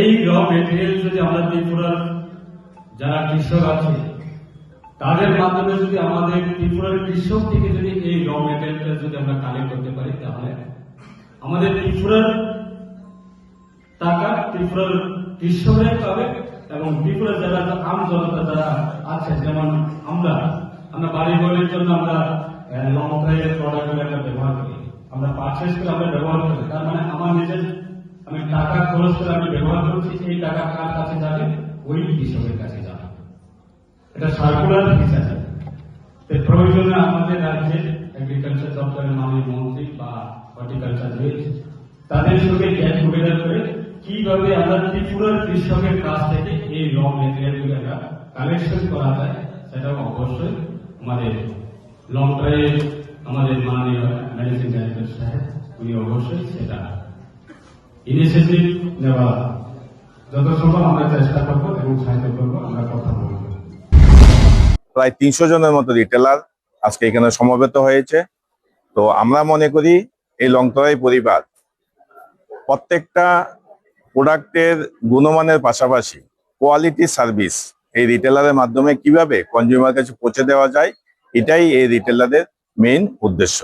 এই র মেটেরিয়াল যদি আমরা ত্রিপুরার যারা কৃষক আছে, তাদের মাধ্যমে যদি আমাদের ত্রিপুরার কৃষক থেকে যদি এই র মেটেরিয়ালটা যদি আমরা কালেক্ট করতে পারি, তাহলে আমাদের ত্রিপুরার টাকা ত্রিপুরার কৃষকরাই পাবে এবং ত্রিপুরার যারা আম জনতা যারা আছে, যেমন আমরা আমরা বাড়ি ঘরের জন্য আমরা লং ড্রাইভের প্রোডাক্টগুলো ব্যবহার করি। আমরা পারচেস করে আমরা ব্যবহার করি। তার মানে আমার নিজের আমি টাকা খরচ করে আমি ব্যবহার করছি এই টাকা কার কাছে যাবে? ওই কৃষকের কাছে যাবে। এটা সার্কুলার হিসাবে প্রয়োজনে আমাদের রাজ্যের এগ্রিকালচার দপ্তরের মাননীয় মন্ত্রী বা হর্টিকালচার রয়েছে তাদের সঙ্গে গ্যাট টুগেদার করে কীভাবে আমরা ত্রিপুরার কৃষকের কাছ থেকে এই র মেটেরিয়ালগুলো আমরা কালেকশন করা যায়, সেটাও অবশ্যই আমাদের লং ড্রাইভ আমাদের মাননীয় ম্যানেজিং ডাইরেক্টর সাহেব, উনি অবশ্যই সেটা ইনিশিয়েটিভ নেওয়া। যত সম্ভব আমরা চেষ্টা এবং সাহায্য আমরা কথা প্রায় তিনশো জনের মতো রিটেলার আজকে এখানে সমবেত হয়েছে। তো আমরা মনে করি এই লংতরাই পরিবার প্রত্যেকটা প্রোডাক্টের গুণমানের পাশাপাশি কোয়ালিটি সার্ভিস এই রিটেলারের মাধ্যমে কীভাবে কনজিউমার কাছে পৌঁছে দেওয়া যায়, এটাই এই রিটেলারের মেইন উদ্দেশ্য।